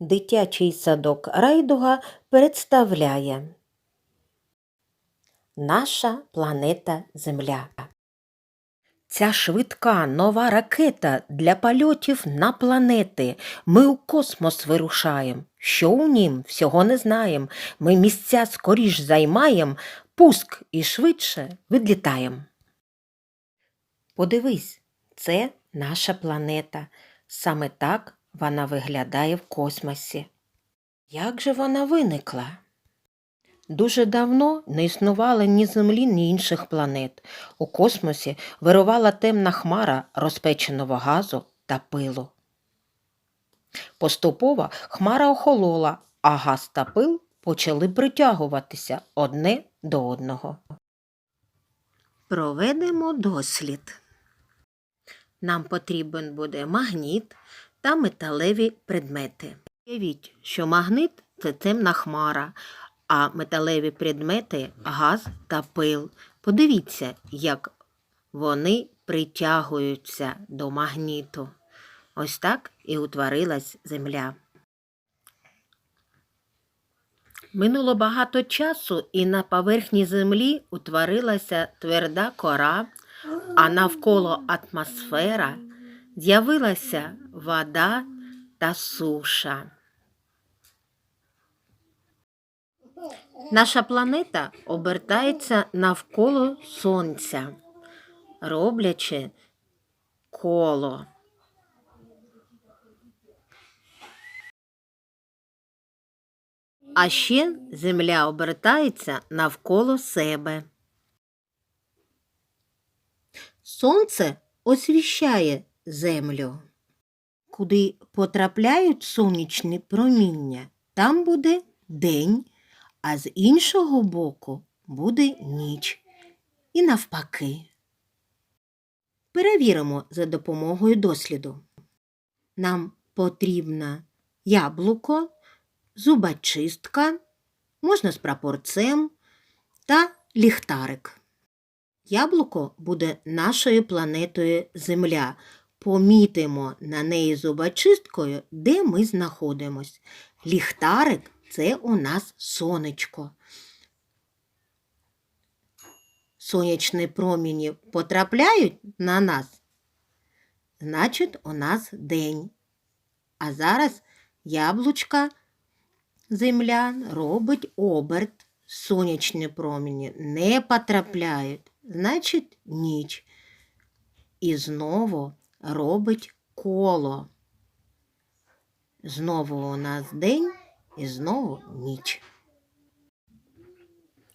Дитячий садок Райдуга представляє Наша планета Земля. Ця швидка нова ракета для польотів на планети. Ми у космос вирушаєм. Що у нім, всього не знаєм. Ми місця скоріш займаєм, пуск і швидше відлітаєм. Подивись, це наша планета. Саме так вона виглядає в космосі. Як же вона виникла? Дуже давно не існувало ні Землі, ні інших планет. У космосі вирувала темна хмара розпеченого газу та пилу. Поступово хмара охолола, а газ та пил почали притягуватися одне до одного. Проведемо дослід. Нам потрібен буде магніт та металеві предмети. Уявіть, що магнит це темна хмара, а металеві предмети газ та пил. Подивіться, як вони притягуються до магніту. Ось так і утворилась земля. Минуло багато часу, і на поверхні землі утворилася тверда кора, а навколо атмосфера з'явилася вода та суша. Наша планета обертається навколо Сонця, роблячи коло. А ще Земля обертається навколо себе. Сонце освіщає Землю. Куди потрапляють сонячні проміння, там буде день, а з іншого боку буде ніч. І навпаки. Перевіримо за допомогою досліду. Нам потрібна яблуко, зубочистка, можна з прапорцем та ліхтарик. Яблуко буде нашою планетою Земля. Помітимо на неї зубочисткою, де ми знаходимось. Ліхтарик це у нас сонечко. Сонячні проміні потрапляють на нас, значить, у нас день. А зараз яблучка земля робить оберт. Сонячні проміні не потрапляють, значить ніч. І знову робить коло. Знову у нас день і знову ніч.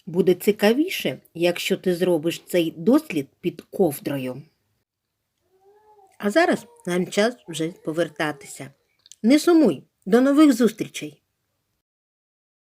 Буде цікавіше, якщо ти зробиш цей дослід під ковдрою. А зараз нам час вже повертатися. Не сумуй, до нових зустрічей!